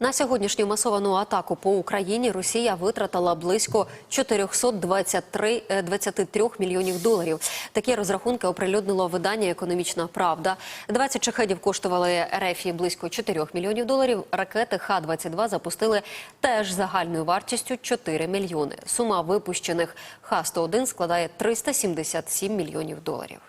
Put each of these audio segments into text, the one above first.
На сьогоднішню масовану атаку по Україні Росія витратила близько 423 е, 23 мільйонів доларів. Такі розрахунки оприлюднило видання Економічна Правда. 20 шахедів коштували РФ близько 4 мільйонів доларів. Ракети Х-22 запустили теж загальною вартістю 4 мільйони. Сума випущених Х-101 складає 377 мільйонів доларів.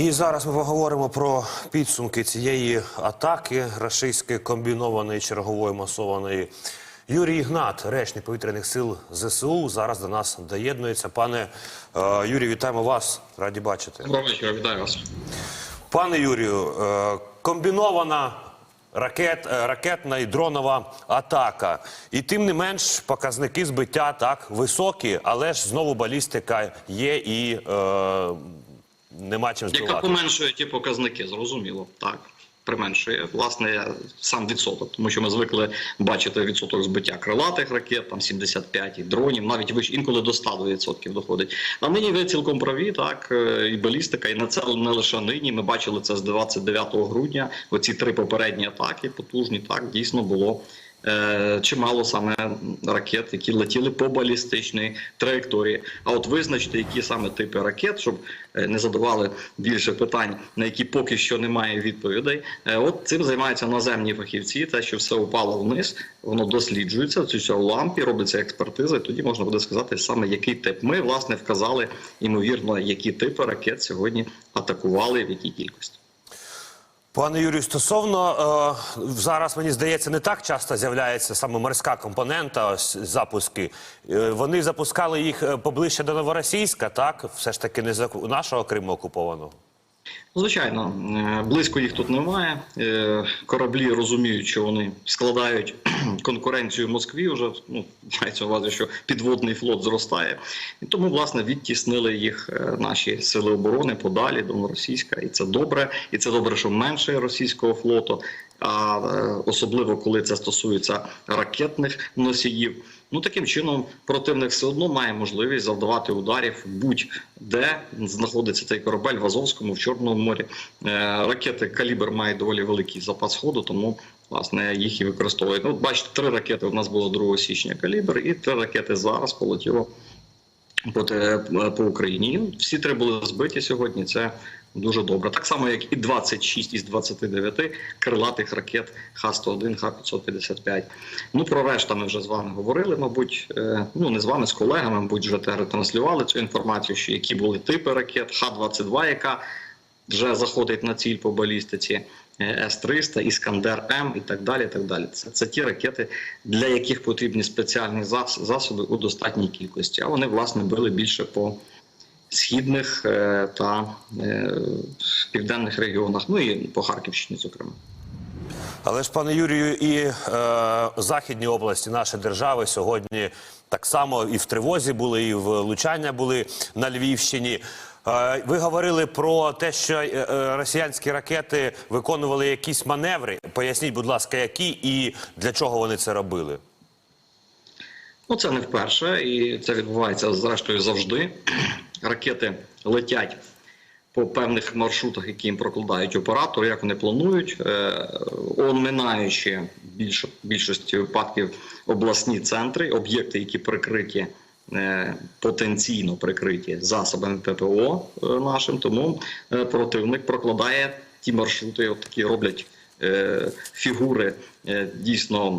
І зараз ми поговоримо про підсумки цієї атаки рашистської комбінованої чергової масованої. Юрій Ігнат, речник повітряних сил ЗСУ, зараз до нас доєднується. Пане е, Юрій, вітаємо вас. Раді бачити. Доброго вечора, вітаю вас. Пане Юрію, е, комбінована ракет, е, ракетна і дронова атака. І тим не менш показники збиття так високі, але ж знову балістика є і е, нема чим Яка поменшує ті показники, зрозуміло, так. Применшує власне сам відсоток, тому що ми звикли бачити відсоток збиття крилатих ракет, там 75 і дронів, навіть вище інколи до 100% доходить. А нині ви цілком праві, так е, і балістика, і на це не лише нині. Ми бачили це з 29 грудня. Оці три попередні атаки, потужні, так дійсно було. Е, Чимало саме ракет, які летіли по балістичній траєкторії. А от визначити, які саме типи ракет, щоб е, не задавали більше питань, на які поки що немає відповідей. Е, От цим займаються наземні фахівці. Те, що все упало вниз, воно досліджується. Це в лампі, робиться експертиза. І тоді можна буде сказати саме який тип. Ми власне вказали ймовірно, які типи ракет сьогодні атакували, в якій кількості. Пане Юрію, стосовно е, зараз мені здається, не так часто з'являється саме морська компонента. Ось запуски. Е, вони запускали їх е, поближче до Новоросійська, так все ж таки не за нашого Криму окупованого. Звичайно, е, близько їх тут немає. Е, Кораблі розуміють, що вони складають конкуренцію Москві. Вже ну мається увазі, що підводний флот зростає, і тому власне відтіснили їх е, наші сили оборони подалі до російська, і це добре. І це добре, що менше російського флоту. А особливо коли це стосується ракетних носіїв. Ну таким чином противник все одно має можливість завдавати ударів будь-де знаходиться цей корабель в Азовському, в Чорному морі. Е, Ракети калібр має доволі великий запас ходу, тому власне їх і використовують. Ну, бачите, три ракети у нас було 2 січня калібр, і три ракети зараз полетіло по, по Україні. Всі три були збиті сьогодні. Це дуже добре. Так само, як і 26 із 29 крилатих ракет Х-101, Х-555. Ну про решта ми вже з вами говорили. Мабуть, е, ну не з вами, з колегами, мабуть, вже транслювали цю інформацію, що які були типи ракет Х-22, яка вже заходить на ціль по балістиці. е, С-300, Іскандер М і так далі. і так далі. Це, це ті ракети, для яких потрібні спеціальні зас- засоби у достатній кількості. А вони, власне, били більше по східних е, та е, південних регіонах, ну і по Харківщині, зокрема. Але ж, пане Юрію, і е, західні області нашої держави сьогодні так само і в тривозі були, і в Лучання були на Львівщині. Е, ви говорили про те, що е, е, росіянські ракети виконували якісь маневри. Поясніть, будь ласка, які і для чого вони це робили? Ну, це не вперше, і це відбувається зрештою завжди. Ракети летять по певних маршрутах, які їм прокладають оператори, як вони планують, оминаючи більш, більшості випадків обласні центри, об'єкти, які прикриті. Е, Потенційно прикриті засобами ППО е, нашим, тому е, противник прокладає ті маршрути, от такі роблять фігури дійсно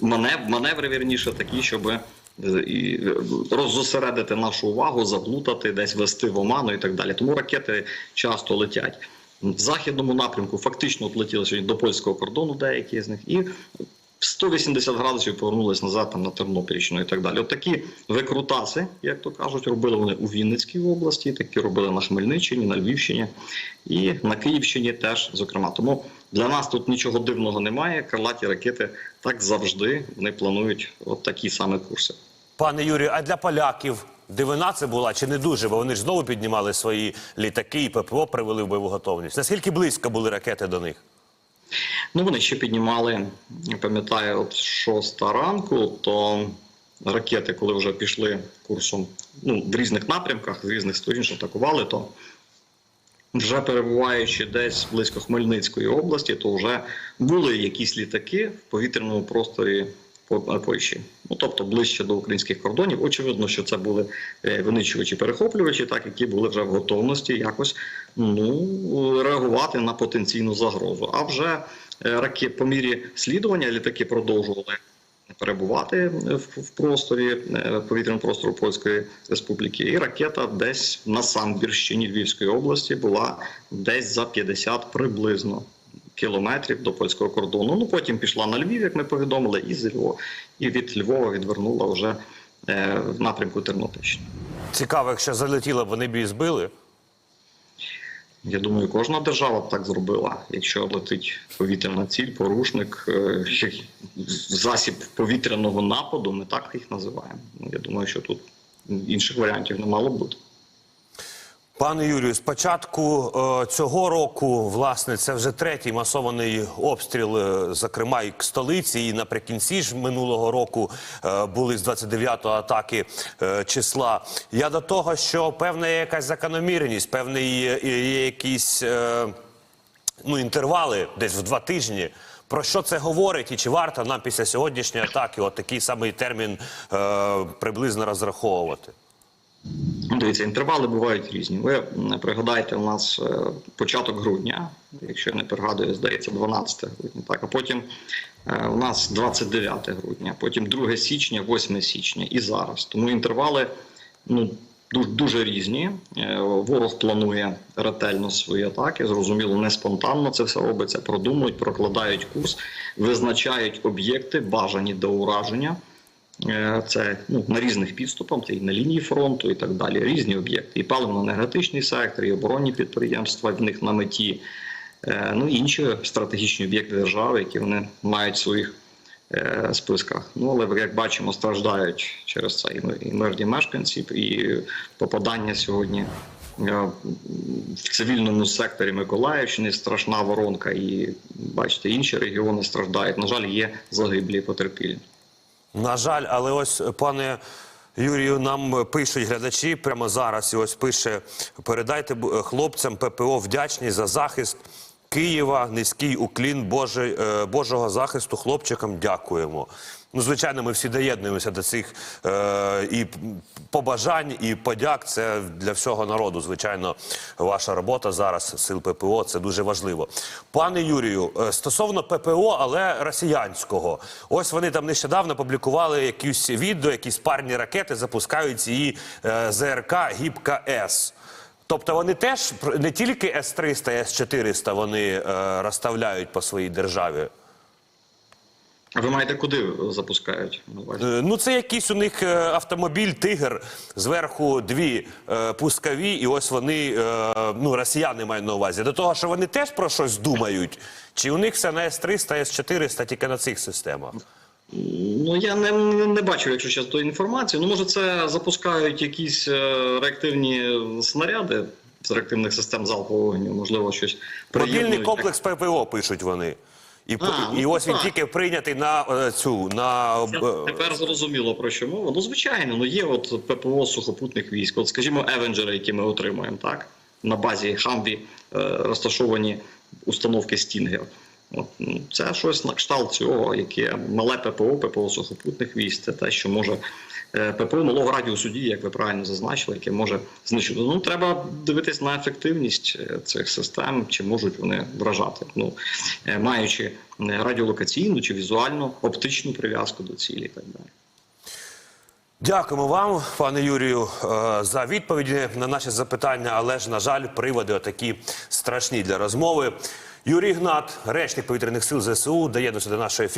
манев, маневри вірніше такі, щоб роззосередити нашу увагу, заплутати, десь вести в оману і так далі. Тому ракети часто летять в західному напрямку. Фактично летіли сьогодні до польського кордону, деякі з них, і 180 градусів повернулись назад там на Тернопільщину і так далі. От такі викрутаси, як то кажуть, робили вони у Вінницькій області, такі робили на Хмельниччині, на Львівщині і на Київщині теж, зокрема. Тому для нас тут нічого дивного немає. Крилаті ракети так завжди вони планують от такі саме курси. Пане Юрію, а для поляків дивина це була чи не дуже? Бо вони ж знову піднімали свої літаки і ППО привели в бойову готовність. Наскільки близько були ракети до них? Ну, вони ще піднімали, пам'ятаю, от 6 ранку, то ракети, коли вже пішли курсом ну, в різних напрямках, з різних сторін атакували, то вже перебуваючи десь близько Хмельницької області, то вже були якісь літаки в повітряному просторі Польщі. Ну тобто ближче до українських кордонів. Очевидно, що це були е, винищувачі перехоплювачі, так які були вже в готовності якось ну реагувати на потенційну загрозу. А вже е, раки по мірі слідування літаки продовжували перебувати в, просторі е, повітряному простору Польської Республіки, і ракета десь на Самбірщині Львівської області була десь за 50 приблизно. Кілометрів до польського кордону. Ну потім пішла на Львів, як ми повідомили, і з Львова, і від Львова відвернула вже е, в напрямку Тернопільщини. Цікаво, якщо залетіло, вони б її збили. Я думаю, кожна держава б так зробила. Якщо летить повітряна ціль, порушник, е, засіб повітряного нападу, ми так їх називаємо. Ну, Я думаю, що тут інших варіантів не мало бути. Пане Юрію, з початку е, цього року, власне, це вже третій масований обстріл, е, зокрема і к столиці. І наприкінці ж минулого року е, були з 29-го атаки е, числа. Я до того, що певна є якась закономірність, певний є, є якісь е, ну, інтервали десь в два тижні. Про що це говорить, і чи варто нам після сьогоднішньої атаки от такий самий термін е, приблизно розраховувати? Ну, Дивіться, інтервали бувають різні. Ви пригадайте, у нас е, початок грудня, якщо я не пригадую, здається, 12 грудня. Так, а потім е, у нас 29 грудня, потім 2 січня, 8 січня і зараз. Тому інтервали ну, дуже, дуже різні. Е, Ворог планує ретельно свої атаки. Зрозуміло, не спонтанно це все робиться. Продумують, прокладають курс, визначають об'єкти, бажані до ураження. Е, Це ну, на різних підступах, це і на лінії фронту, і так далі. Різні об'єкти. І паливно-енергетичний сектор, і оборонні підприємства в них на меті. Е, Ну і інші стратегічні об'єкти держави, які вони мають в своїх е, списках. Ну але як бачимо, страждають через це і мирні мешканці, і попадання сьогодні. В цивільному секторі Миколаївщини страшна воронка, і бачите, інші регіони страждають. На жаль, є загиблі потерпілі. На жаль, але ось пане Юрію, нам пишуть глядачі прямо зараз. І ось пише: передайте хлопцям ППО вдячні за захист Києва. Низький уклін Божий, е, Божого захисту. Хлопчикам дякуємо. Ну, звичайно, ми всі доєднуємося до цих е, і побажань, і подяк. Це для всього народу. Звичайно, ваша робота зараз сил ППО це дуже важливо. Пане Юрію, е, стосовно ППО, але росіянського, ось вони там нещодавно публікували якісь відео, якісь парні ракети запускають її е, ЗРК Гібка С. Тобто вони теж не тільки С-300, С-400 вони е, розставляють по своїй державі. А ви маєте куди запускають? Е, Ну, це якийсь у них е, автомобіль Тигр, зверху дві е, пускові, і ось вони, е, ну, росіяни мають на увазі. До того, що вони теж про щось думають, чи у них все на С-300, С-400 тільки на цих системах? Ну я не, не, не бачу, якщо зараз тої інформації. Ну може це запускають якісь е, реактивні снаряди з реактивних систем залпового вогню, можливо, щось Мобільний комплекс ППО пишуть вони. І, А, і ну, ось він так. тільки прийнятий на е, цю на е, Тепер зрозуміло про що мова. Ну звичайно, ну є от ППО сухопутних військ. От скажімо, евенджери, які ми отримуємо, так на базі Хамві е, розташовані установки Стінгер. От, це щось на кшталт цього, яке мале ППО, ППО сухопутних військ, це те, що може е, ППО малого радіусу дії, як ви правильно зазначили, яке може знищити. Ну треба дивитись на ефективність е, цих систем, чи можуть вони вражати. Ну е, маючи радіолокаційну чи візуальну оптичну прив'язку до цілі, і так далі. Дякуємо вам, пане Юрію, за відповіді на наші запитання. Але ж, на жаль, приводи отакі страшні для розмови. Юрій Гнат, речник повітряних сил ЗСУ, доєднується до нашого ефіру.